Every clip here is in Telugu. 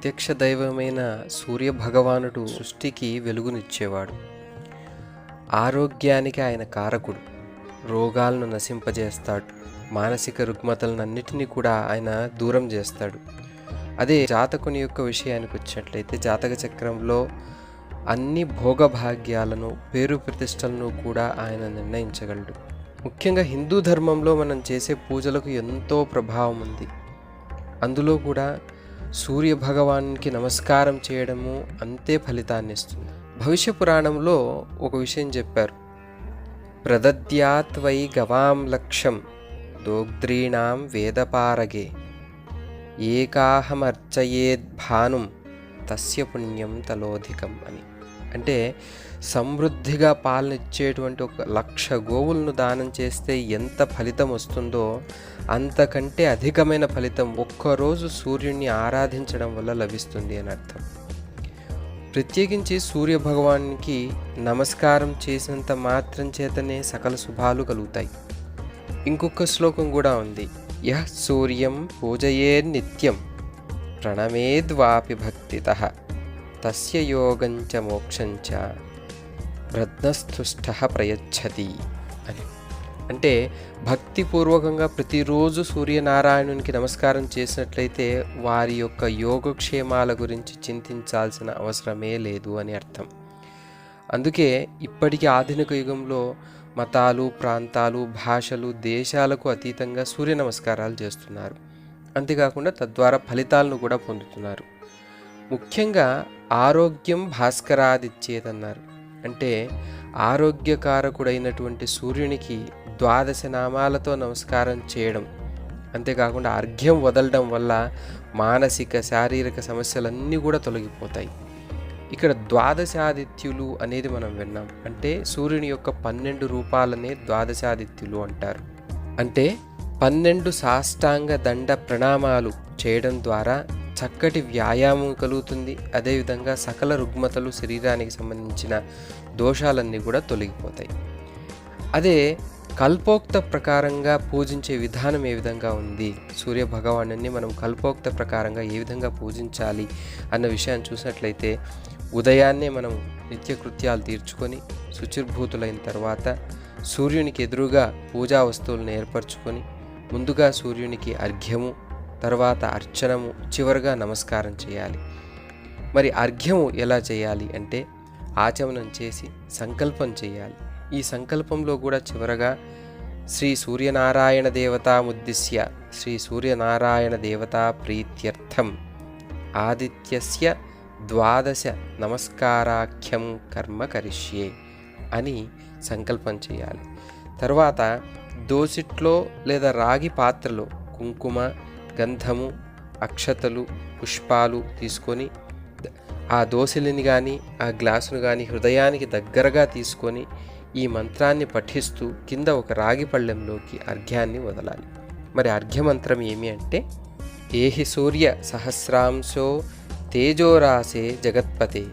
ప్రత్యక్ష దైవమైన సూర్య భగవానుడు సృష్టికి వెలుగునిచ్చేవాడు. ఆరోగ్యానికి ఆయన కారకుడు. రోగాలను నశింపజేస్తాడు. మానసిక రుగ్మతలన్నిటినీ కూడా ఆయన దూరం చేస్తాడు. అదే జాతకుని యొక్క విషయానికి వచ్చినట్లయితే జాతక చక్రంలో అన్ని భోగభాగ్యాలను పేరు ప్రతిష్టలను కూడా ఆయన నిర్ణయించగలడు. ముఖ్యంగా హిందూ ధర్మంలో మనం చేసే పూజలకు ఎంతో ప్రభావం ఉంది. అందులో కూడా సూర్య భగవాన్కి నమస్కారం చేయడము అంతే ఫలితాన్ని ఇస్తుంది భవిష్య పురాణంలో ఒక విషయం చెప్పారు. ప్రదద్యాత్వై గవాం లక్ష్యం దోగ్ద్రీణాం వేదపారగే. ఏకాహమర్చయేద్భానుం తస్య పుణ్యం తలోధికం అని. అంటే సమృద్ధిగా పాలనిచ్చేటువంటి ఒక లక్ష గోవులను దానం చేస్తే ఎంత ఫలితం వస్తుందో అంతకంటే అధికమైన ఫలితం ఒక్కరోజు సూర్యుడిని ఆరాధించడం వల్ల లభిస్తుంది అని అర్థం. ప్రత్యేకించి సూర్య భగవానికి నమస్కారం చేసినంత మాత్రం చేతనే సకల శుభాలు కలుగుతాయి. ఇంకొక శ్లోకం కూడా ఉంది. యః సూర్యం పూజయే నిత్యం ప్రణమేద్వాపి భక్తిత. తస్య యోగంచ మోక్షంచ ప్రజ్ఞస్థుష్ట ప్రయచ్చతి అని అంటే భక్తిపూర్వకంగా ప్రతిరోజు సూర్యనారాయణునికి నమస్కారం చేసినట్లయితే వారి యొక్క యోగక్షేమాల గురించి చింతించాల్సిన అవసరమే లేదు అని అర్థం. అందుకే ఇప్పటికీ ఆధునిక యుగంలో మతాలు ప్రాంతాలు భాషలు దేశాలకు అతీతంగా సూర్య నమస్కారాలు చేస్తున్నారు. అంతేకాకుండా తద్వారా ఫలితాలను కూడా పొందుతున్నారు. ముఖ్యంగా ఆరోగ్యం భాస్కరాదిచ్చేదన్నారు అంటే ఆరోగ్యకారకుడైనటువంటి సూర్యునికి ద్వాదశ నామాలతో నమస్కారం చేయడం. అంతేకాకుండా అర్ఘ్యం వదలడం వల్ల మానసిక శారీరక సమస్యలన్నీ కూడా తొలగిపోతాయి. ఇక్కడ ద్వాదశాదిత్యులు అనేది మనం విన్నాం. అంటే సూర్యుని యొక్క పన్నెండు రూపాలనే ద్వాదశాదిత్యులు అంటారు. అంటే పన్నెండు సాష్టాంగ దండ ప్రణామాలు చేయడం ద్వారా చక్కటి వ్యాయామం కలుగుతుంది. అదేవిధంగా సకల రుగ్మతలు శరీరానికి సంబంధించిన దోషాలన్నీ కూడా తొలగిపోతాయి. అదే కల్పోక్త ప్రకారంగా పూజించే విధానం ఏ విధంగా ఉంది? సూర్య భగవాను మనం కల్పోక్త ప్రకారంగా ఏ విధంగా పూజించాలి అన్న విషయాన్ని చూసినట్లయితే ఉదయాన్నే మనం నిత్యకృత్యాలు తీర్చుకొని శుచిర్భూతులైన తర్వాత సూర్యునికి ఎదురుగా పూజా వస్తువులను ఏర్పరచుకొని ముందుగా సూర్యునికి అర్ఘ్యము తర్వాత అర్చనము చివరగా నమస్కారం చేయాలి. మరి అర్ఘ్యము ఎలా చేయాలి అంటే ఆచమనం చేసి సంకల్పం చేయాలి. ఈ సంకల్పంలో కూడా చివరగా శ్రీ సూర్యనారాయణ దేవతాముద్దిశ్య శ్రీ సూర్యనారాయణ దేవతా ప్రీత్యర్థం ఆదిత్యస్య ద్వాదశ నమస్కారాఖ్యం కర్మ కరిష్యే అని సంకల్పం చేయాలి. తర్వాత దోసిట్లో లేదా రాగి పాత్రలో కుంకుమ గంధము అక్షతలు పుష్పాలు తీసుకొని ఆ దోశలిని కానీ ఆ గ్లాసును కానీ హృదయానికి దగ్గరగా తీసుకొని ఈ మంత్రాన్ని పఠిస్తూ కింద ఒక రాగి పళ్ళెంలోకి అర్ఘ్యాన్ని వదలాలి. మరి అర్ఘ్యమంత్రం ఏమి అంటే ఏహి సూర్య సహస్రాంశో తేజోరాసే జగత్పతే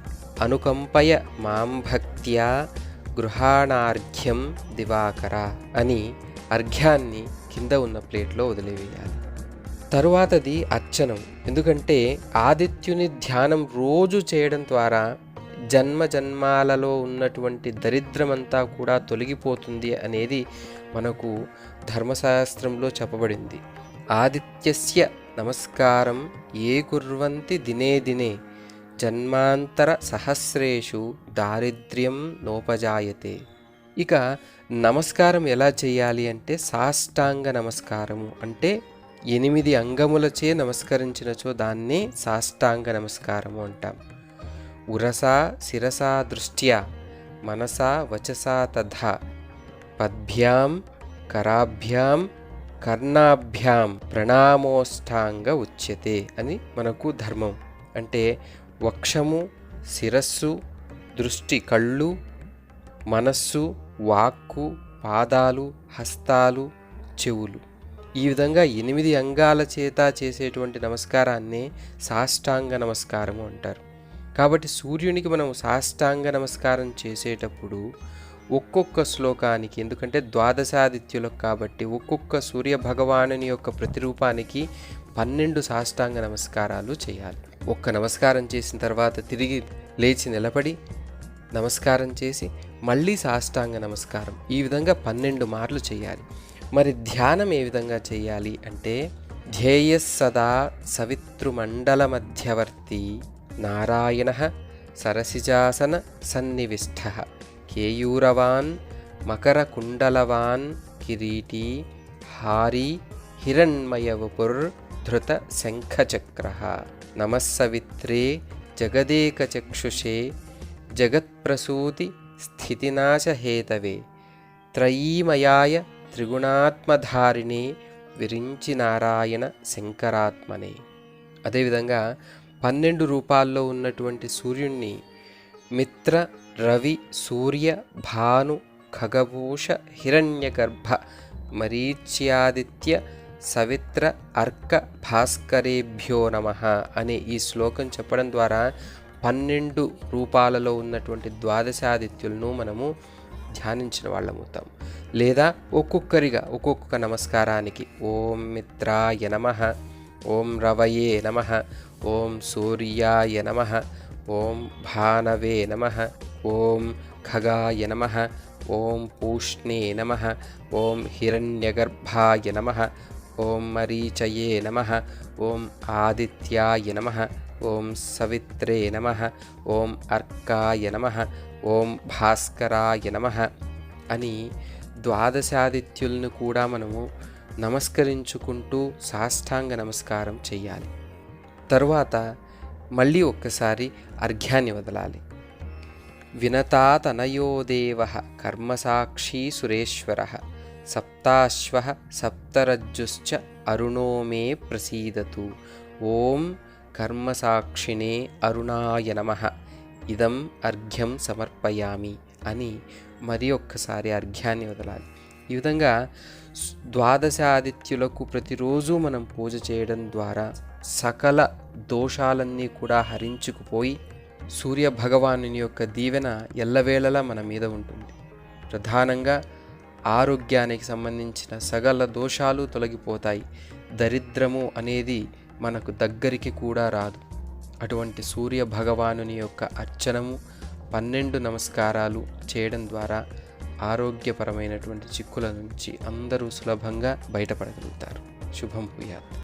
అనుకంపయ మాం భక్త్యా గృహాణార్ఘ్యం దివాకర అని అర్ఘ్యాన్ని కింద ఉన్న ప్లేట్లో వదిలివేయాలి. తరువాతది అర్చనం. ఎందుకంటే ఆదిత్యుని ధ్యానం రోజు చేయడం ద్వారా జన్మ జన్మాలలో ఉన్నటువంటి దరిద్రమంతా కూడా తొలగిపోతుంది అనేది మనకు ధర్మశాస్త్రంలో చెప్పబడింది. ఆదిత్యస్య నమస్కారం ఏ కుర్వంతి దినే దినే జన్మాంతర సహస్రేషు దారిద్ర్యం నోపజాయతే. ఇక నమస్కారం ఎలా చేయాలి అంటే సాష్టాంగ నమస్కారము. అంటే ఎనిమిది అంగములచే నమస్కరించినచో దాన్నే సాష్టాంగ నమస్కారము అంటాం. ఉరసా శిరసా దృష్ట్యా మనసా వచసా తథ పద్భ్యాం కరాభ్యాం కర్ణాభ్యాం ప్రణామోష్టాంగ ఉచ్యతే అని మనకు ధర్మం. అంటే వక్షము శిరస్సు దృష్టి కళ్ళు మనస్సు వాక్కు పాదాలు హస్తాలు చెవులు. ఈ విధంగా ఎనిమిది అంగాల చేత చేసేటువంటి నమస్కారాన్నే సాష్టాంగ నమస్కారము అంటారు. కాబట్టి సూర్యునికి మనం సాష్టాంగ నమస్కారం చేసేటప్పుడు ఒక్కొక్క శ్లోకానికి ఎందుకంటే ద్వాదశాదిత్యులకు కాబట్టి ఒక్కొక్క సూర్య భగవానుని యొక్క ప్రతిరూపానికి పన్నెండు సాష్టాంగ నమస్కారాలు చేయాలి. ఒక్క నమస్కారం చేసిన తర్వాత తిరిగి లేచి నిలబడి నమస్కారం చేసి మళ్ళీ సాష్టాంగ నమస్కారం. ఈ విధంగా పన్నెండు మార్లు చేయాలి. మరి ధ్యానం ఏ విధంగా చేయాలి అంటే ధ్యేయ సదా సవితృమండల మధ్యవర్తి నారాయణ సరసిజాసన సన్నివిష్ట కేయూరవాన్ మకరకుండలవాన్ కిరీటీ హారీ హిరణ్మయవపుర్ ధృత శంఖచక్ర. నమస్సవిత్రే జగదేకచక్షుషే జగత్ప్రసూతి స్థితినాశహేతవే. త్రయీమయాయ త్రిగుణాత్మధారిణి విరించి నారాయణ శంకరాత్మనే. అదేవిధంగా పన్నెండు రూపాల్లో ఉన్నటువంటి సూర్యుణ్ణి మిత్ర రవి సూర్య భాను ఖగభూష హిరణ్యగర్భ మరీచ్యాదిత్య సవిత్ర అర్క భాస్కరేభ్యో నమ అనే ఈ శ్లోకం చెప్పడం ద్వారా పన్నెండు రూపాలలో ఉన్నటువంటి ద్వాదశాదిత్యులను మనము ధ్యానించిన వాళ్ళమవుతాం లేదా ఒక్కొక్కరిగా ఒక్కొక్క నమస్కారానికి ఓం మిత్రాయ నమ ఓం రవయే నమ ఓం సూర్యాయ నమ ఓం భానవే నమ ఓం ఖగాయ నమ ఓం పూష్ణే నమ ఓం హిరణ్యగర్భాయ నమ ఓం మరీచయే నమ ఓం ఆదిత్యాయ నమ ఓం సవిత్రే నమ ఓం అర్కాయ నమ ఓం భాస్కరాయ నమ అని ద్వాదశాదిత్యులను కూడా మనము నమస్కరించుకుంటూ సాష్టాంగ నమస్కారం చేయాలి తరువాత మళ్ళీ ఒక్కసారి అర్ఘ్యాన్ని వదలాలి. వినతాతనయోదేవ కర్మసాక్షి సురేశ్వర సప్తాశ్వ సప్తరజ్జుశ్చ అరుణో మే ప్రసీదతు. ఓం కర్మసాక్షినే అరుణాయ నమ ఇదం అర్ఘ్యం సమర్పయామి అని మరి ఒక్కసారి అర్ఘ్యాన్ని వదలాలి. ఈ విధంగా ద్వాదశాదిత్యులకు ప్రతిరోజు మనం పూజ చేయడం ద్వారా సకల దోషాలన్నీ కూడా హరించుకుపోయి సూర్య భగవానుని యొక్క దీవెన ఎల్లవేళలా మన మీద ఉంటుంది. ప్రధానంగా ఆరోగ్యానికి సంబంధించిన సకల దోషాలు తొలగిపోతాయి. దరిద్రము అనేది మనకు దగ్గరికి కూడా రాదు. అటువంటి సూర్య భగవానుని యొక్క అర్చనము పన్నెండు నమస్కారాలు చేయడం ద్వారా ఆరోగ్యపరమైనటువంటి చిక్కుల నుంచి అందరూ సులభంగా బయటపడగలుగుతారు. శుభం భూయాత్.